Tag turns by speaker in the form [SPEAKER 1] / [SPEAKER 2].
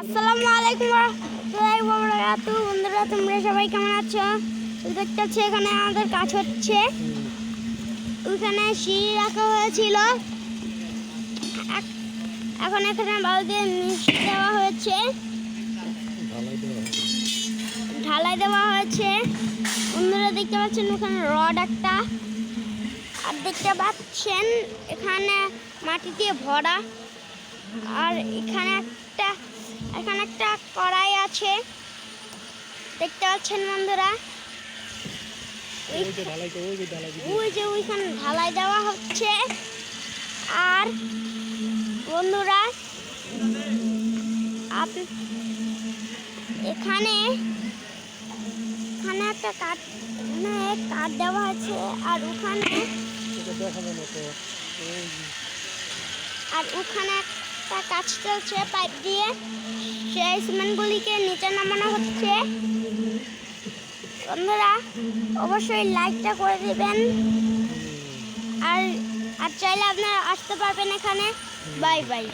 [SPEAKER 1] আসসালামু আলাইকুম বন্ধুরা সবাই কেমন আছো? এখানে আমাদের কাজ হচ্ছে। সিঁড়ি রাখা হয়েছিল। এখ- এখন দিয়ে দেওয়া হয়েছে। ঢালাই দেওয়া হয়েছে। বন্ধুরা, দেখতে পাচ্ছেন ওখানে রড একটা। আর দেখতে পাচ্ছেন এখানে মাটি দিয়ে ভরা। আর এখানে একটা এখানে একটা কড়াই আছে। দেখতে পাচ্ছেন বন্ধুরা? ওই যে ওইখানে ঢালাই দেওয়া হচ্ছে। আর বন্ধুরা আপ এখানে এখানে একটা কাঠ কাঠ দেওয়া আছে আর ওখানে আর ওখানে একটা কাজ চলছে পাইপ দিয়ে। সেই সিমেন্টগুলিকে নিচে নামানো হচ্ছে। বন্ধুরা, অবশ্যই লাইকটা করে দিবেন। আর আর চাইলে আপনারা আসতে পারবেন এখানে। Bye bye